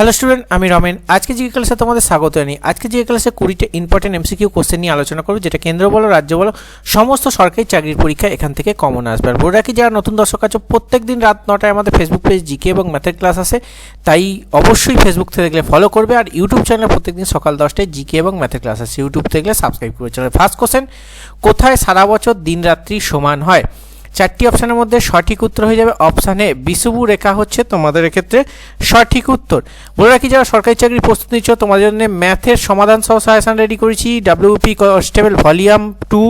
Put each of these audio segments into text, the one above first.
Hello student আমি রমেন। আজকে GK ক্লাসে তোমাদের স্বাগত জানি আজকে জিকে ক্লাসে কুড়িটা ইম্পর্টেন্ট এমসিকিউ কোশ্চেন নিয়ে আলোচনা করব, যেটা কেন্দ্র বলো, রাজ্য বলো, সমস্ত সরকারি চাকরির পরীক্ষা এখান থেকে কমন আসবে। আর বলে রাখি, যারা নতুন দর্শক আছে প্রত্যেক দিন রাত নটায় আমাদের ফেসবুক পেজ জিকে এবং ম্যাথের ক্লাস আসে, তাই অবশ্যই ফেসবুক থেকে দেখলে ফলো করবে, আর ইউটিউব চ্যানেলে প্রত্যেকদিন সকাল দশটায় জিকে এবং ম্যাথের ক্লাস আসে। ইউটিউব থেকে সাবস্ক্রাইব করে, চলে ফার্স্ট কোশ্চেন কোথায় সারা বছর দিন রাত্রি সমান হয়? চারটি অপশানের মধ্যে সঠিক উত্তর হয়ে যাবে অপশানে বিষুবু রেখা হচ্ছে তোমাদের ক্ষেত্রে সঠিক উত্তর। বলে রাখি, যারা সরকারি চাকরির প্রস্তুতি নিচ্ছ, তোমাদের জন্য ম্যাথের সমাধান সহ সাজেশন রেডি করেছি। WP constable volume two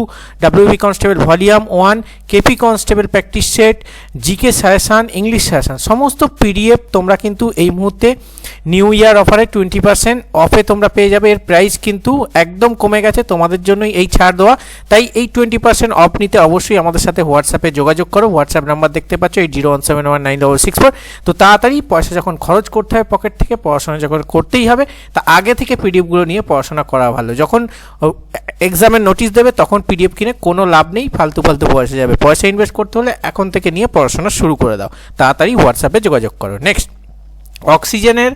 WP constable volume one KP constable practice set GK suggestion English suggestion সমস্ত পিডিএফ তোমরা কিন্তু এই মুহূর্তে নিউ ইয়ার অফারে টোয়েন্টি পার্সেন্ট অফে তোমরা পেয়ে যাবে। এর প্রাইস কিন্তু একদম কমে গেছে। তোমাদের জন্যই এই ছাড় দেওয়া। তাই এই টোয়েন্টি পার্সেন্ট অফ নিতে অবশ্যই আমাদের সাথে হোয়াটসঅ্যাপে যোগাযোগ করো। হোয়াটসঅ্যাপ নাম্বার দেখতে পাচ্ছ এই zero one seven one nine double six four তো তাড়াতাড়ি পয়সা যখন খরচ করতে হয় পকেট থেকে, পড়াশোনা যখন করতেই হবে, তা আগে থেকে পিডিএফগুলো নিয়ে পড়াশোনা করা ভালো। যখন এক্সামের নোটিশ দেবে, তখন পিডিএফ কিনে কোনো লাভ নেই, ফালতু ফালতু পয়সা যাবে। পয়সা ইনভেস্ট করতে হলে এখন থেকে নিয়ে পড়াশোনা শুরু করে দাও। তাড়াতাড়ি হোয়াটসঅ্যাপে যোগাযোগ করো। নেক্সট অক্সিজেনের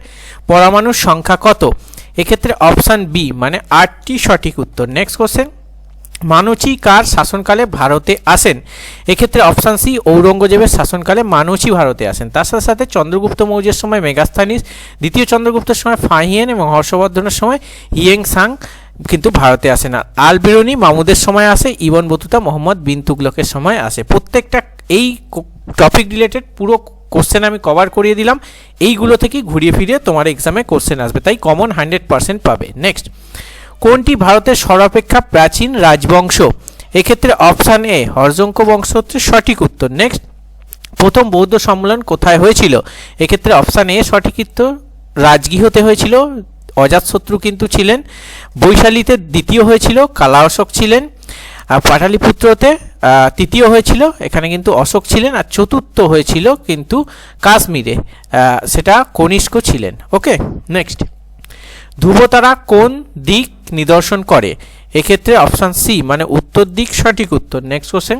পরমাণুর সংখ্যা কত? এক্ষেত্রে অপশান বি মানে আটটি সঠিক উত্তর। নেক্সট কোশ্চেন মানুচি কার শাসনকালে ভারতে আসেন? এক্ষেত্রে অপশান সি ঔরঙ্গজেবের শাসনকালে মানুচি ভারতে আসেন। তার সাথে সাথে চন্দ্রগুপ্ত মৌর্যের সময় মেগাস্থানিস দ্বিতীয় চন্দ্রগুপ্তের সময় ফাহিয়েন এবং হর্ষবর্ধনের সময় ইয়েং সাং কিন্তু ভারতে আসে না। আল বিরুনি মামুদের সময় আসে, ইবন বতুতা মোহাম্মদ বিন তুগলকের সময় আসে। প্রত্যেকটা এই টপিক রিলেটেড পুরো কোশ্চেন আমি কভার করিয়ে দিলাম। এইগুলো থেকেই ঘুরিয়ে ফিরিয়ে তোমার এক্সামে কোশ্চেন আসবে। তাই কমন হান্ড্রেড পার্সেন্ট পাবে। নেক্সট কোনটি ভারতের সর্বাপেক্ষা প্রাচীন রাজবংশ? এক্ষেত্রে অপশান এ হরজঙ্ক বংশ হচ্ছে সঠিক উত্তর। নেক্সট প্রথম বৌদ্ধ সম্মেলন কোথায় হয়েছিল? এক্ষেত্রে অপশান এ সঠিক উত্তর রাজগৃহতে হয়েছিল। অজাতশত্রু কিন্তু ছিলেন। বৈশালীতে দ্বিতীয় হয়েছিল। কালা অশোক ছিলেন পাটালিপুত্রতে তৃতীয় হয়েছিল, এখানে কিন্তু অশোক ছিলেন, আর চতুর্থ হয়েছিল কিন্তু কাশ্মীরে সেটা কনিষ্ক ছিলেন। ওকে, নেক্সট। ধ্রুবতারা কোন দিক নিদর্শন করে? এক্ষেত্রে অপশান সি মানে উত্তর দিক, সঠিক উত্তর। নেক্সট কোশ্চেন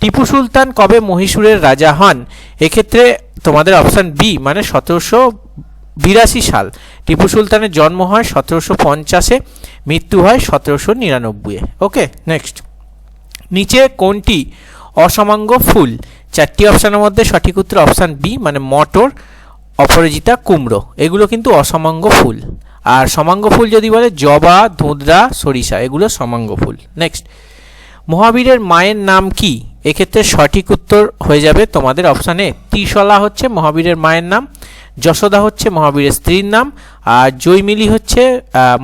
টিপু সুলতান কবে মহীশূরের রাজা হন? এক্ষেত্রে তোমাদের অপশান বি মানে সতেরোশো বিরাশি সাল। টিপু সুলতানের জন্ম হয় সতেরোশো পঞ্চাশে, মৃত্যু হয় সতেরোশো নিরানব্বইয়ে। ওকে, নেক্সট। নিচে কোনটি অসমাঙ্গ ফুল? চারটি অপশানের মধ্যে সঠিক উত্তর অপশান বি মানে মটর, অপরাজিতা, কুমড়ো। এগুলো কিন্তু অসমাঙ্গ ফুল। আর সমাঙ্গ ফুল যদি বলে জবা ধুঁদরা সরিষা, এগুলো সমাঙ্গ ফুল। নেক্সট মহাবীরের মায়ের নাম কি? এক্ষেত্রে সঠিক উত্তর হয়ে যাবে তোমাদের অপশানে ত্রিশলা হচ্ছে মহাবীরের মায়ের নাম, যশোদা হচ্ছে মহাবীরের স্ত্রীর নাম, আর জৈমিলি হচ্ছে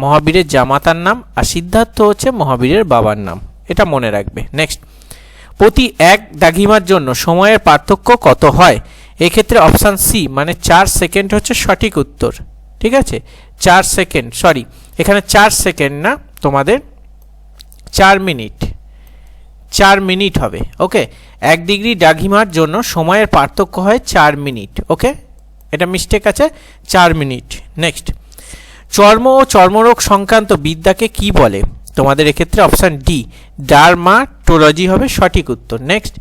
মহাবীরের জামাতার নাম, আর সিদ্ধার্থ হচ্ছে মহাবীরের বাবার নাম। এটা মনে রাখবে। নেক্সট প্রতি এক দাগিমার জন্য সময়ের পার্থক্য কত হয়? এক্ষেত্রে অপশান সি মানে চার সেকেন্ড হচ্ছে সঠিক উত্তর। ঠিক আছে? চার সেকেন্ড সরি এখানে চার সেকেন্ড না, তোমাদের চার মিনিট চার মিনিট হবে ওকে এক ডিগ্রি ডাঘিমার জন্য সময়ের পার্থক্য হয় চার মিনিট ওকে এটা মিস্টেক আছে, চার মিনিট নেক্সট চর্ম ও চর্মরোগ সংক্রান্ত বিদ্যাকে কি বলে? তোমাদের এক্ষেত্রে অপশান ডি ডার্মাটোলজি হবে সঠিক উত্তর। নেক্সট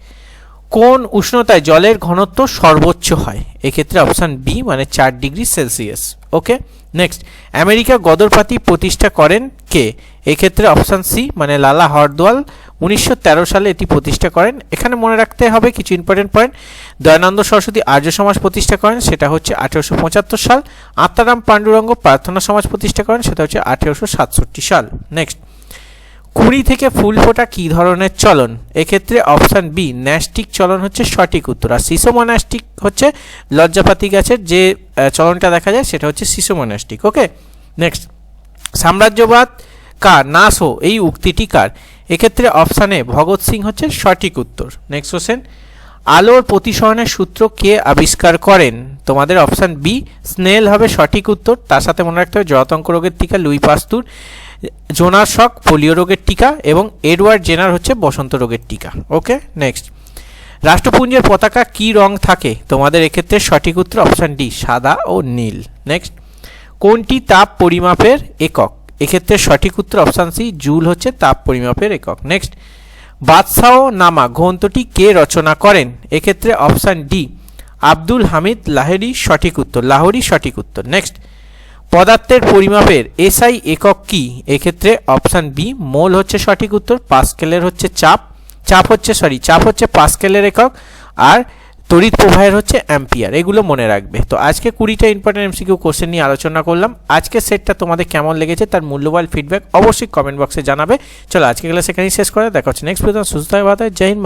কোন উষ্ণতায় জলের ঘনত্ব সর্বোচ্চ হয়? এক্ষেত্রে অপশান বি মানে চার degree Celsius. Okay next America গদরপাতি প্রতিষ্ঠা করেন কে? এক্ষেত্রে অপশান সি মানে লালা হরদোয়াল, উনিশশো সালে এটি প্রতিষ্ঠা করেন। এখানে মনে রাখতে হবে কিছু ইম্পর্টেন্ট পয়েন্ট দয়ানন্দ সরস্বতী আর্য সমাজ প্রতিষ্ঠা করেন, সেটা হচ্ছে আঠেরোশো পঁচাত্তর সাল। আত্মারাম পাণ্ডুরঙ্গ প্রার্থনা সমাজ প্রতিষ্ঠা করেন, সেটা হচ্ছে আঠেরোশো সাতষট্টি সাল। নেক্সট কুড়ি থেকে ফুল ফোটা কী ধরনের চলন? এক্ষেত্রে অপশান বি, ন্যাস্টিক চলন হচ্ছে সঠিক উত্তর। আর সিসোমোনাস্টিক হচ্ছে লজ্জাপাতি গাছের যে চলনটা দেখা যায় সেটা হচ্ছে সিসোমোনাস্টিক ওকে? নেক্সট। সাম্রাজ্যবাদ কার? নাসো। এই উক্তিটি কার? এক্ষেত্রে অপশানে ভগৎ সিং হচ্ছে সঠিক উত্তর। Next question. আলোর প্রতিসরণের সূত্র কে আবিষ্কার করেন? তোমাদের অপশান বি, স্নেল হবে সঠিক উত্তর। তার সাথে মনে রাখতে হবে জলাতঙ্ক রোগের টিকা, লুই পাস্তুর জোনাসক পোলিও রোগের টিকা এবং এডওয়ার্ড জেনার হচ্ছে বসন্ত রোগের টিকা। ওকে, নেক্সট। রাষ্ট্রপুঞ্জের পতাকা কি রং থাকে? তোমাদের এক্ষেত্রে সঠিক উত্তর অপশান ডি, সাদা ও নীল। নেক্সট। কোনটি তাপ পরিমাপের একক? এক্ষেত্রে সঠিক উত্তর অপশান সি, জুল হচ্ছে তাপ পরিমাপের একক। নেক্সট। বাদশাহ নামা গ্রন্থটি কে রচনা করেন? এক্ষেত্রে অপশান ডি, আব্দুল হামিদ লাহেরি সঠিক উত্তর, লাহোরি সঠিক উত্তর। নেক্সট, পদার্থের পরিমাপের এসআই একক কি? এক্ষেত্রে অপশান বি, মোল হচ্ছে সঠিক উত্তর, পাস্কেলের হচ্ছে চাপ চাপ হচ্ছে, সরি, চাপ হচ্ছে পাস্কেলের একক, আর তড়িৎ প্রবাহের হচ্ছে অ্যাম্পিয়ার, এগুলো মনে রাখবে। তো আজকে কুড়িটা ইম্পর্টেন্ট এমসিকিউ কোশ্চেন নিয়ে আলোচনা করলাম। আজকে সেটটা তোমাদের কেমন লেগেছে তার মূল্যবান ফিডব্যাক অবশ্যই কমেন্ট বক্সে জানাবে। চলো আজকে গেলে সেখানেই শেষ করে দেখা হচ্ছে নেক্সট ভিডিও সুস্থ হয় জয় হিন্দ।